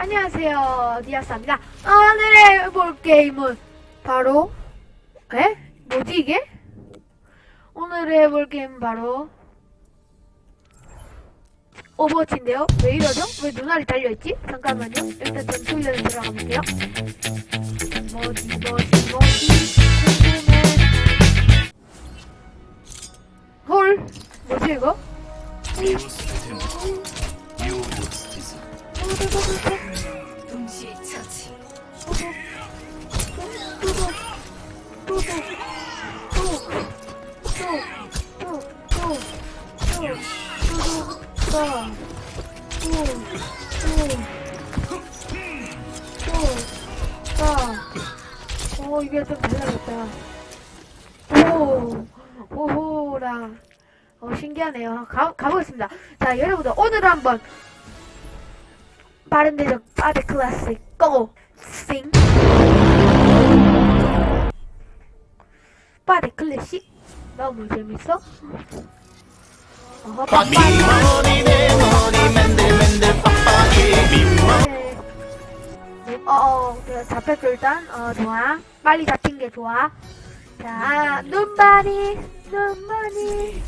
안녕하세요, 디아스입니다. 오늘 해볼 게임은 바로, 에? 뭐지 이게? 오늘 해볼 게임은 바로 오버워치인데요. 왜 이러죠? 왜 눈알이 달려있지? 잠깐만요. 일단 전투 훈련에 들어가 볼게요. 뭐지, 뭐지, 뭐 오호라. 어 신기하네요. 가 가보겠습니다. 자 여러분들 오늘 한번 빠른 대적 빠르 클래식 고! 싱 빠르 클래식 너무 재밌어? 어허 빠빠리 네. 어어 내가 잡혔어 일단 어 좋아 빨리 잡힌 게 좋아 자 눈바리 눈바리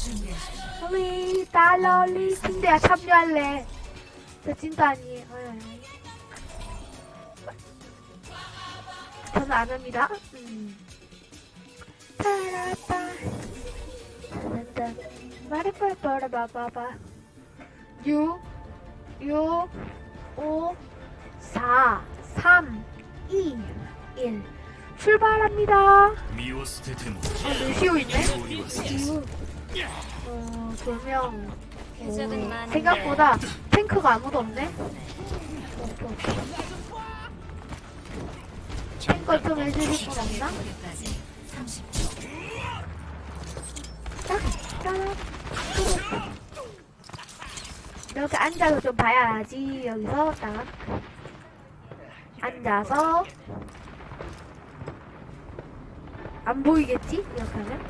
우리 달러리 침대야 참여할래 저 진짜 아니에요. 예. 저는 안 합니다. 음. 6 6 5 4 3 2 1 출발합니다. 아, 네, 미워스테테모. 시오 있네. 어, 돌명. 오, 생각보다 탱크가 아무도 없네. 탱크 좀 해주실 분 없나? 여기까지 30초. 딱. 이렇게 앉아서 좀 봐야지. 여기서 딱 앉아서 안 보이겠지? 이렇게 하면.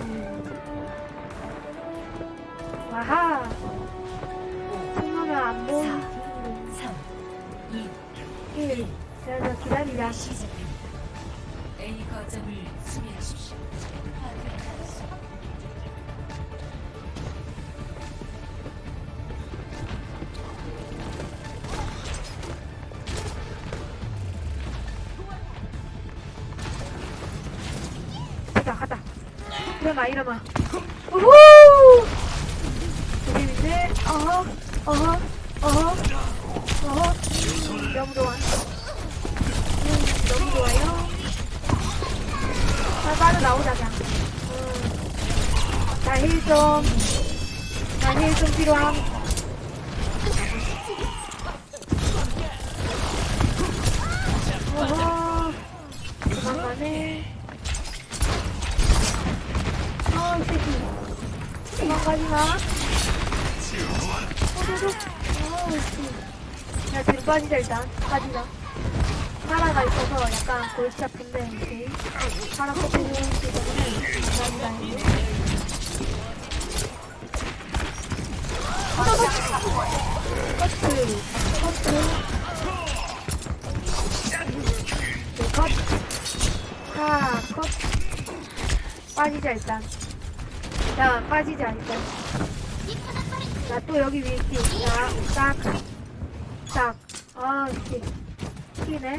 음. 와하. 생각하면 안 보이지. 3, 2, 1. 그래서 기다리자. 시작합니다. A 거점을 수비하십시오. 가자, 가자. 일어나, 일어나. 우후! 재밌네. 어허, 어허, 어허, 어허. 음, 너무 좋아. 음, 너무 좋아요. 자, 빠르 나오자, 그냥. 음. 자, 힐 좀. 필요함. 어허. 도망가네. 아, 이 새끼. 도망가지 마. 호도독. 아, 씨. 야, 뒤로 빠지자, 일단. 빠지자. 하나가 있어서 약간 골치 아픈데, 오케이. 하나 커피 좀 때문에. 감사합니다. 커트. 커트. 네, 컷. 하, 컷. 빠지자 일단 자 빠지자 일단 자또 여기 위에 있지 자 딱 딱 아 이렇게 힐해.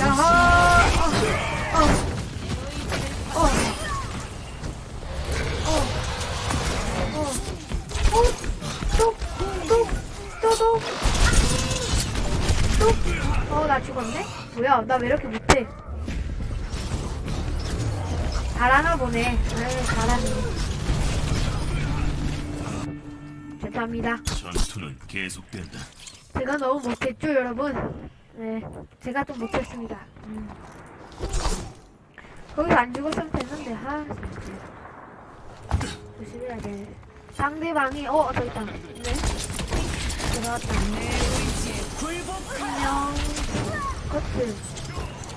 야하! 어, 어, 어, 어, 어, 또, 또, 또, 또, 또, 어, 나 죽었네? 뭐야, 나 왜 이렇게 못해? 잘하나 보네. 에이, 잘하네. 죄송합니다. 전투는 계속된다. 제가 너무 못했죠 여러분? 네 제가 좀 못했습니다. 음. 거기서 안 죽었으면 됐는데 하 진짜. 조심해야 돼. 상대방이 어 저기 있다. 네. 들어왔다. 안녕. 커트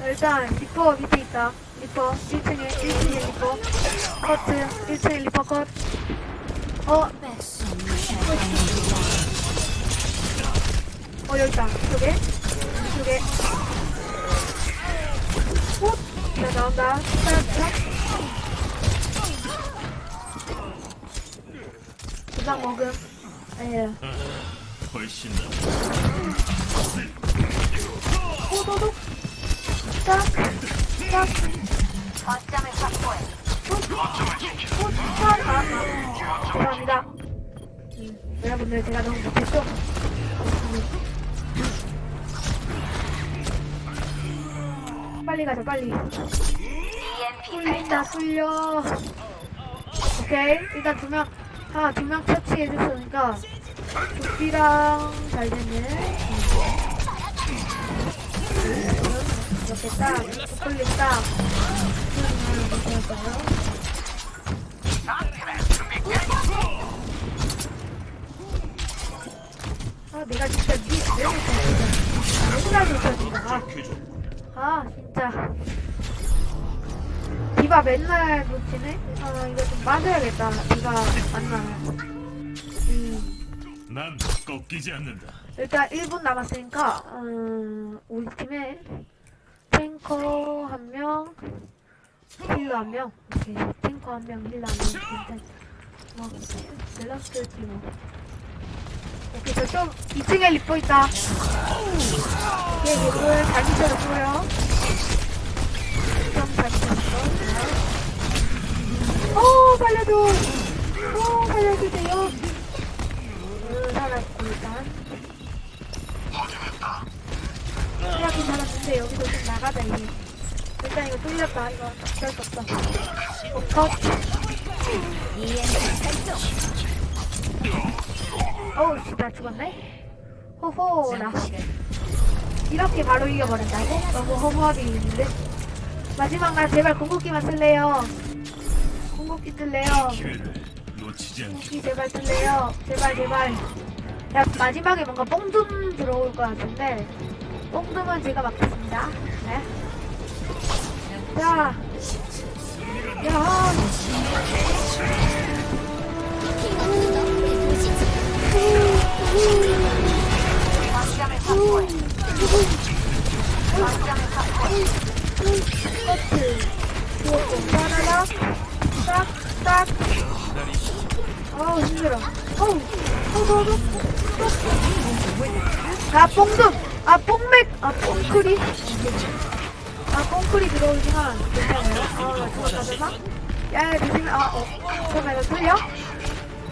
일단 리퍼 밑에 있다. 리퍼. 1층에 1층에 리퍼. 커트 1층에 리퍼 컷. 어, 어, 여기 있다. 이쪽에. 이쪽에. 오! 자, 나온다. 자, 부상 먹음. 예. 훨씬 나. 오, 도둑. 딱. 딱. 거점을 확보해. 아, 아. 죄송합니다. 음, 여러분들 제가 너무 못했죠? 빨리 가자, 빨리. ful린다, ful려. 오케이. 일단 두 명, 아, 두명 처치해줬으니까, 두피랑 잘 됐네. 이렇게 딱, 초콜릿 딱. 맨날 놓치네? 아, 이거 좀 맞아야겠다. 디바 만나면. 음, 난 꺾이지 않는다. 일단 1분 남았으니까, 음, 우리 팀에 탱커 한 명, 힐러 한 명. 오케이. 탱커 한 명, 힐러 한 명. 일단, 뭐, 밸런스 팀. 뭐. 오케이, 저쪽 2층에 리포 있다. 오케이, 리포를 잘 붙여줬고요. 오, 살려줘. 오, 살려주세요. 음, 일단. 뚫렸긴 살았는데, 여기서 좀 나가자, 이게. 일단 이거 뚫렸다. 이거 어쩔 수 없어. 어, 컷. 어우, 진짜 죽었네? 호호, 나. 이렇게 바로 이겨버린다고? 너무 허무하게 이기는데? 마지막 날 제발 궁극기만 쓸래요. 궁극기 쓸래요. 궁극기 제발 쓸래요. 제발, 제발. 야, 마지막에 뭔가 뽕둠 들어올 것 같은데, 뽕둠은 제가 맡겠습니다. 네. 자. 야. 아, 뽕dum! 아, 뽕맥! 아, 뽕크리? 아, 뽕크리 들어오지만 괜찮아요. 아, 나 죽었다, 설마? 야, 야, 조심해. 아, 어. 설마 이거 뚫려?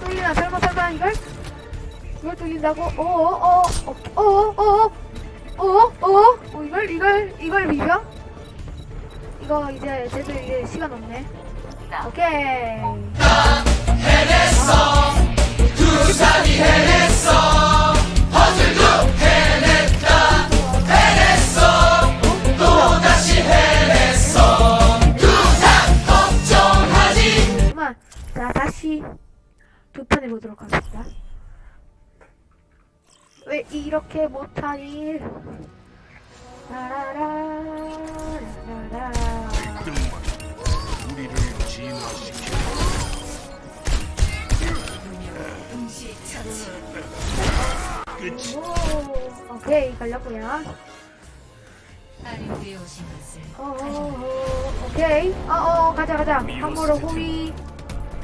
뚫리나, 설마, 설마, 이걸? 이걸 뚫린다고? 어어어, 어어어, 어어어, 어, 이걸, 이걸, 이걸 비벼? 이거 이제 쟤들 이제 시간 없네. 오케이. 그만. 다시 두판 해보도록 하겠습니다. 왜 이렇게 못하니? 라라라, 라라라. 우리를 진화시켜. 오, 오케이, 것을 어, 어, 어, 오케이. 어, 어, 가자, 가자. 위험이 호위.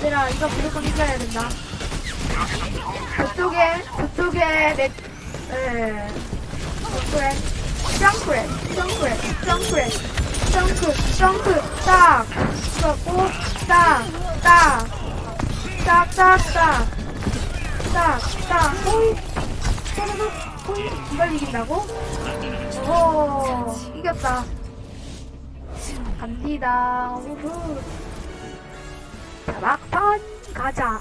얘들아, 이거 무조건 이겨야 된다. 저쪽에, 저쪽에, 내, 에, 점프해. 점프해, 점프해, 점프, 점프, 딱. 그렇고, 딱, 딱. 딱, 딱, 딱. 딱, 딱. 호이. 쏘르륵, 호이. 이걸 이긴다고? 오, 이겼다. 갑니다. 우후. 자, 막 판 가자.